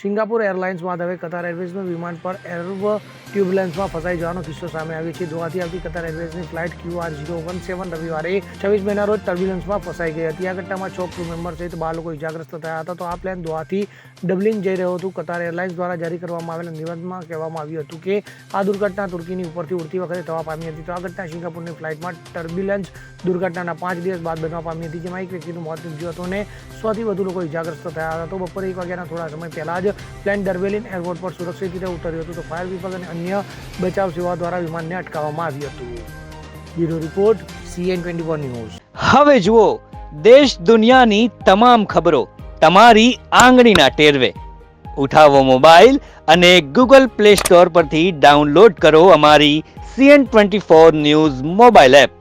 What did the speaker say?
Singapore airlines બાદ હવે કતાર એરવેઝનું વિમાન પર એરવ ટ્યુબ્યુલન્સમાં ફસાઈ જવાનો કિસ્સો સામે આવ્યો છે દોહાથી આવતી કતાર એરવેઝની flight Q R zero one seven રવિવારે છવ્વીસ મેના રોજ ટર્બ્યુલન્સમાં ફસાઈ ગઈ હતી આ ઘટનામાં છ ક્રૂ મેમ્બર સહિત બાર લોકો ઇજાગ્રસ્ત થયા હતા તો આ પ્લેન દોહાથી ડબલિંગ જઈ રહ્યું હતું કતાર એરલાઇન્સ દ્વારા જારી કરવામાં આવેલા નિવેદનમાં કહેવામાં આવ્યું હતું કે આ દુર્ઘટના તુર્કીની ઉપરથી ઉડતી વખતે થવા પામી હતી તો આ ઘટના સિંગાપુરની ફ્લાઇટમાં ટર્બ્યુલન્સ દુર્ઘટનાના પાંચ દિવસ બાદ બનવા પામી હતી જેમાં એક વ્યક્તિનું મોત નીપજ્યું હતું અને સોથી વધુ લોકો ઇજાગ્રસ્ત થયા હતા તો બપોરે એક વાગ્યાના થોડા સમય પહેલા જ પ્લેન ડર્બેલિન એરપોર્ટ પર સુરક્ષિત રીતે ઉતર્યું હતું તો ફાયર વિભાગ અને અન્ય બચાવ સેવા દ્વારા વિમાનને અટકાવવામાં આવ્યું હતું. Bureau report CN twenty one news. હવે જુઓ, દેશ દુનિયાની તમામ ખબરો તમારી આંગળીના ટેરવે. ઉઠાવો મોબાઈલ અને ગૂગલ પ્લે સ્ટોર પરથી ડાઉનલોડ કરો અમારી CN twenty four news mobile app.